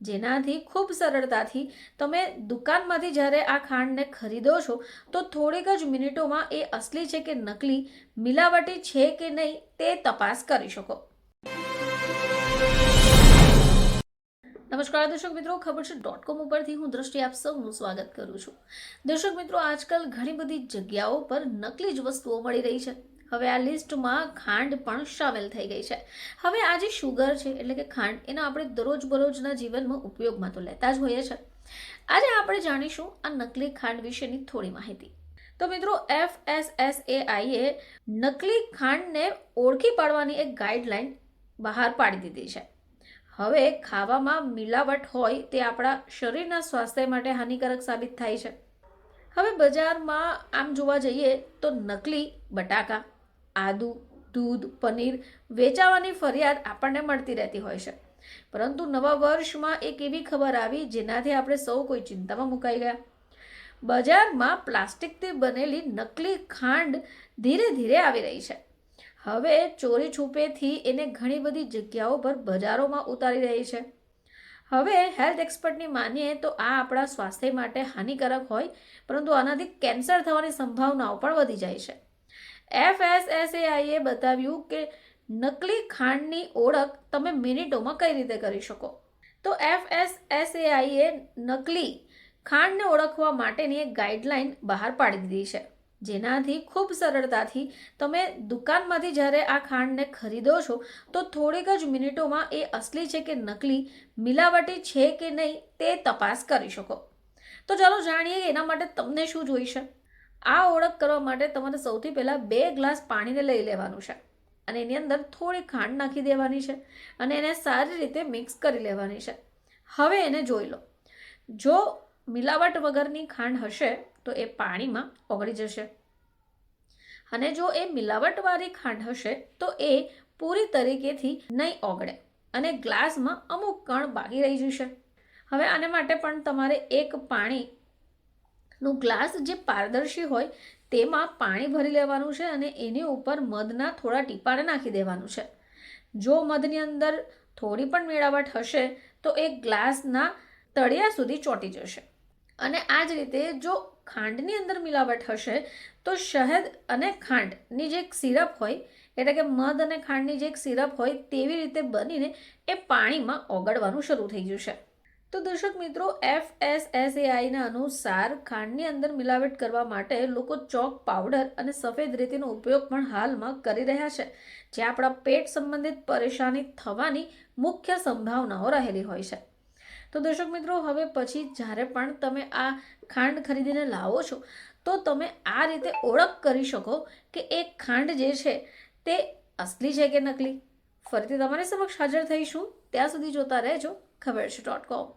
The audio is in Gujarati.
જેનાથી ખૂબ સરળતાથી તમે દુકાનમાંથી જ્યારે આ ખાંડને ખરીદો છો, તો થોડીક જ મિનિટોમાં એ અસલી છે કે નકલી, મિલાવટી છે કે નહીં તે તપાસ કરી શકો. નમસ્કાર દર્શક મિત્રો, ખબર છે ડોટ કોમ ઉપરથી હું દ્રષ્ટિ આપ સૌનું સ્વાગત કરું છું. દર્શક મિત્રો, આજકાલ ઘણી બધી જગ્યાઓ પર નકલી જ વસ્તુઓ મળી રહી છે. હવે આ લિસ્ટમાં ખાંડ પણ સામેલ થઈ ગઈ છે. હવે આ જે શુગર છે, એટલે કે ખાંડ, એનો આપણે દરરોજ બરોજના જીવનમાં ઉપયોગમાં તો લેતા જ હોઈએ છીએ. આજે આપણે જાણીશું આ નકલી ખાંડ વિશેની થોડી માહિતી. તો મિત્રો એફ એસ એસ એ આઈએ નકલી ખાંડને ઓળખી પાડવાની એક ગાઈડલાઇન બહાર પાડી દીધી છે. હવે ખાવામાં મિલાવટ હોય તે આપણા શરીરના સ્વાસ્થ્ય માટે હાનિકારક સાબિત થાય છે. હવે બજારમાં આમ જોવા જઈએ તો નકલી બટાકા આદુ, દૂધ, પનીર વેચાવાની ફરિયાદ આપણને મળતી રહેતી હોય છે. પરંતુ નવા વર્ષમાં એક એવી ખબર આવી જેનાથી આપણે સૌ કોઈ ચિંતામાં મુકાઈ ગયા. બજારમાં પ્લાસ્ટિકથી બનેલી નકલી ખાંડ ધીરે ધીરે આવી રહી છે. હવે ચોરી છૂપેથી એને ઘણી બધી જગ્યાઓ પર બજારોમાં ઉતારી રહી છે. હવે હેલ્થ એક્સપર્ટની માનીએ તો આ આપણા સ્વાસ્થ્ય માટે હાનિકારક હોય, પરંતુ આનાથી કેન્સર થવાની સંભાવનાઓ પણ વધી જાય છે. એફએસએસએઆઈએ બતાવ્યું કે નકલી ખાંડની ઓળખ તમે મિનિટોમાં કઈ રીતે કરી શકો? તો એફએસએસએઆઈએ નકલી ખાંડને ઓળખવા માટેની એક ગાઈડલાઇન બહાર પાડી દીધી છે. જેનાથી ખૂબ સરળતાથી તમે દુકાનમાંથી જ્યારે આ ખાંડને ખરીદો છો, તો થોડીક જ મિનિટોમાં એ અસલી છે કે નકલી, મિલાવટી છે કે નહીં તે તપાસ કરી શકો. તો ચાલો જાણીએ એના માટે તમને શું જોઈશે. આ ઓળખ કરવા માટે તમારે સૌથી પહેલાં બે ગ્લાસ પાણીને લઈ લેવાનું છે અને એની અંદર થોડી ખાંડ નાખી દેવાની છે અને એને સારી રીતે મિક્સ કરી લેવાની છે. હવે એને જોઈ લો. જો મિલાવટ વગરની ખાંડ હશે તો એ પાણીમાં ઓગળી જશે. અને જો એ મિલાવટવાળી ખાંડ હશે તો એ પૂરી તરીકેથી નહીં ઓગળે અને ગ્લાસમાં અમુક કણ બાકી રહી જશે. હવે આને માટે પણ તમારે એક પાણીનું ગ્લાસ જે પારદર્શી હોય, તેમાં પાણી ભરી લેવાનું છે અને એની ઉપર મધના થોડા ટીપાને નાખી દેવાનું છે. જો મધની અંદર થોડી પણ મેળાવટ હશે, તો એ ગ્લાસના તળિયા સુધી ચોંટી જશે. અને આ જ રીતે જો ખાંડની અંદર મિલાવટ હશે, તો શહેદ અને ખાંડની જે એક સિરપ હોય, એટલે કે મધ અને ખાંડની જે એક સિરપ હોય, તેવી રીતે બનીને એ પાણીમાં ઓગળવાનું શરૂ થઈ જશે. તો દર્શક મિત્રો એફ એસ એસ એઆઈના અનુસાર ખાંડની અંદર મિલાવટ કરવા માટે લોકો ચોક, પાવડર અને સફેદ રેતીનો ઉપયોગ પણ હાલમાં કરી રહ્યા છે, જે આપણા પેટ સંબંધિત પરેશાની થવાની મુખ્ય સંભાવનાઓ રહેલી હોય છે. તો દર્શક મિત્રો, હવે પછી જ્યારે પણ તમે આ ખાંડ ખરીદીને લાવો છો, તો તમે આ રીતે ઓળખ કરી શકો કે એ ખાંડ જે છે, તે અસલી છે કે નકલી? ફરીથી તમારી સમક્ષ હાજર થઈશું. ત્યાં સુધી જોતા રહેજો. ખબર છે ડોટ કોમ